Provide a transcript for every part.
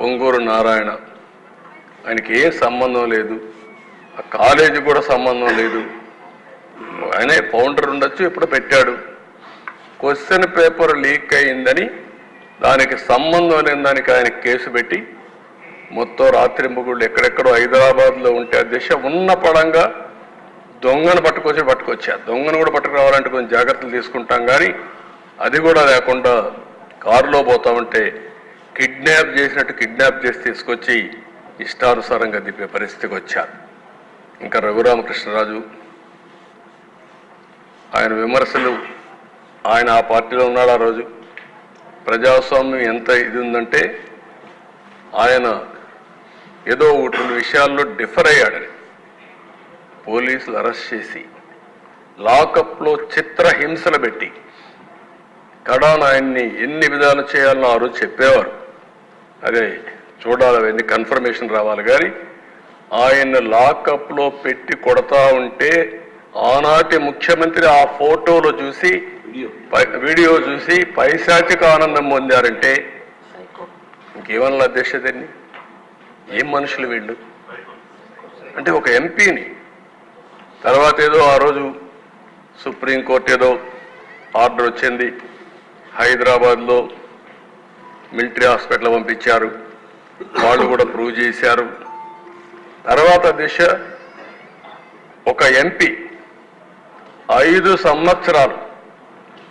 పొంగూరు నారాయణ. ఆయనకి ఏం సంబంధం లేదు. ఆ కాలేజీ కూడా సంబంధం లేదు. ఆయనే ఫౌండర్ ఉండొచ్చు ఇప్పుడు పెట్టాడు. క్వశ్చన్ పేపర్ లీక్ అయిందని దానికి సంబంధం లేని దానికి ఆయన కేసు పెట్టి మొత్తం రాత్రింపుగుళ్ళు ఎక్కడెక్కడో హైదరాబాద్లో ఉంటే ఆ దిశ ఉన్న పడంగా దొంగను పట్టుకొచ్చి పట్టుకొచ్చారు దొంగను కూడా పట్టుకురావాలంటే కొంచెం జాగ్రత్తలు తీసుకుంటాం కానీ అది కూడా లేకుండా కారులో పోతా ఉంటే కిడ్నాప్ చేసినట్టు కిడ్నాప్ చేసి తీసుకొచ్చి ఇష్టానుసారంగా దిప్పే పరిస్థితికి వచ్చారు. ఇంకా రఘురామకృష్ణరాజు ఆయన విమర్శలు ఆయన ఆ పార్టీలో ఉన్నాడు ఆ రోజు. ప్రజాస్వామ్యం ఎంత ఇది ఉందంటే ఆయన ఏదో ఒకటి రెండు విషయాల్లో డిఫర్ అయ్యాడని. పోలీసులు అరెస్ట్ చేసి లాకప్లో చిత్రహింసలు పెట్టి కడాన్ ఆయన్ని ఎన్ని విధాలు చేయాలనో ఆ రోజు చెప్పేవారు. అదే చూడాలి అవన్నీ కన్ఫర్మేషన్ రావాలి. కానీ ఆయన లాకప్లో పెట్టి కొడతా ఉంటే ఆనాటి ముఖ్యమంత్రి ఆ ఫోటోలో చూసి పై- వీడియో చూసి పైశాచిక ఆనందం పొందారంటే ఇంకేమన్నా అధ్యక్షతని ఏం మనుషులు వీళ్ళు? అంటే ఒక ఎంపీని. తర్వాత ఏదో ఆ రోజు సుప్రీంకోర్టు ఏదో ఆర్డర్ వచ్చింది. హైదరాబాద్లో మిలిటరీ హాస్పిటల్ పంపించారు. వాళ్ళు కూడా ప్రూవ్ చేశారు. తర్వాత దిశ ఒక ఎంపీ ఐదు సంవత్సరాలు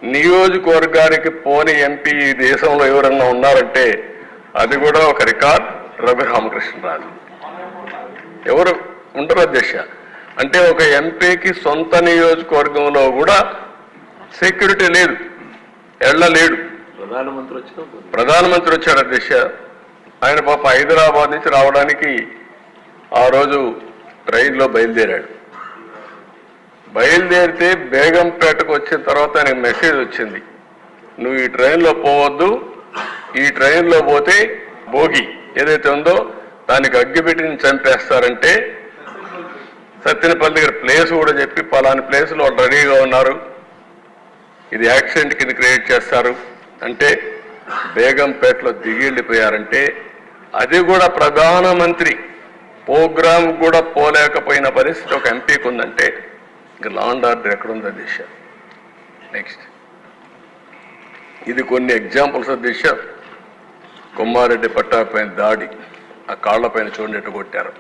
నియోజకవర్గానికి పోని ఎంపీ ఈ దేశంలో ఎవరన్నా ఉన్నారంటే అది కూడా ఒక రికార్డ్ రవి రామకృష్ణరాజు ఎవరు ఉండరు అధ్యక్ష. అంటే ఒక ఎంపీకి సొంత నియోజకవర్గంలో కూడా సెక్యూరిటీ లేదు. ఎళ్ళలేడు. ప్రధానమంత్రి వచ్చిన ప్రధానమంత్రి వచ్చాడు అధ్యక్ష ఆయన పాప హైదరాబాద్ నుంచి రావడానికి ఆ రోజు ట్రైన్లో బయలుదేరాడు. బయలుదేరితే బేగంపేటకు వచ్చిన తర్వాత ఆయనకు మెసేజ్ వచ్చింది. నువ్వు ఈ ట్రైన్లో పోవద్దు. ఈ ట్రైన్లో పోతే భోగి ఏదైతే ఉందో దానికి అగ్గిపెట్టి చంపేస్తారంటే సత్యనపల్లి దగ్గర ప్లేస్ కూడా చెప్పి పలాని ప్లేస్లో వాళ్ళు రెడీగా ఉన్నారు. ఇది యాక్సిడెంట్ కింద క్రియేట్ చేస్తారు. అంటే బేగంపేటలో దిగి వెళ్ళిపోయారంటే అది కూడా ప్రధానమంత్రి ప్రోగ్రామ్ కూడా పోలేకపోయిన పరిస్థితి ఒక ఎంపీకి ఉందంటే ఇంకా లాండ్ ఆర్డర్ ఎక్కడుందో దిశ. నెక్స్ట్ ఇది కొన్ని ఎగ్జాంపుల్స్ దిశ. కొమ్మారెడ్డి పట్టాపైన దాడి. ఆ కాళ్ళపైన చూడనట్టు కొట్టారు.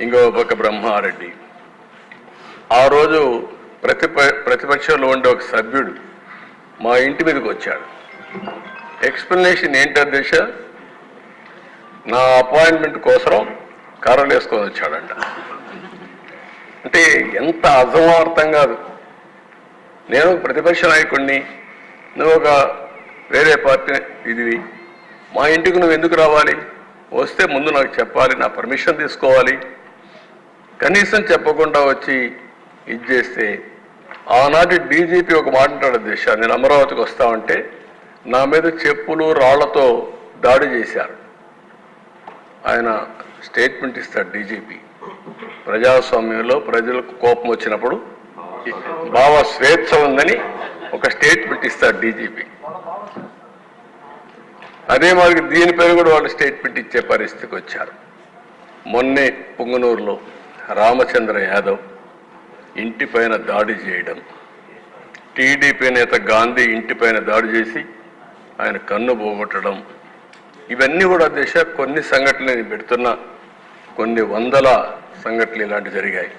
ఇంకో పక్క బ్రహ్మారెడ్డి. ఆ రోజు ప్రతిప ప్రతిపక్షంలో ఉండే ఒక సభ్యుడు మా ఇంటి మీదకి వచ్చాడు. ఎక్స్ప్లెనేషన్ ఏంటి అధ్యక్ష? నా అపాయింట్మెంట్ కోసం కర్రలు వేసుకొని వచ్చాడంట. అంటే ఎంత అసమార్థం కాదు. నేను ప్రతిపక్ష నాయకుడిని నువ్వు ఒక వేరే పార్టీ ఇది మా ఇంటికి నువ్వు ఎందుకు రావాలి? వస్తే ముందు నాకు చెప్పాలి నా పర్మిషన్ తీసుకోవాలి. కనీసం చెప్పకుండా వచ్చి ఇది చేస్తే ఆనాటి డీజీపీ ఒక మాట అంటాడు దిశ నేను అమరావతికి వస్తామంటే నా మీద చెప్పులు రాళ్ళతో దాడి చేశారు. ఆయన స్టేట్మెంట్ ఇస్తాడు డీజీపీ. ప్రజాస్వామ్యంలో ప్రజలకు కోపం వచ్చినప్పుడు భావ స్వేచ్ఛ ఉందని ఒక స్టేట్మెంట్ ఇస్తాడు డీజీపీ. అదే మరి దీనిపైన కూడా వాళ్ళు స్టేట్మెంట్ ఇచ్చే పరిస్థితికి వచ్చారు. మొన్నే పుంగనూరులో రామచంద్ర యాదవ్ ఇంటిపైన దాడి చేయడం. టీడీపీ నేత గాంధీ ఇంటిపైన దాడి చేసి ఆయన కన్ను పోగొట్టడం. ఇవన్నీ కూడా దిశ కొన్ని సంఘటనలు పెడుతున్నా. కొన్ని వందల సంఘటనలు ఇలాంటి జరిగాయి.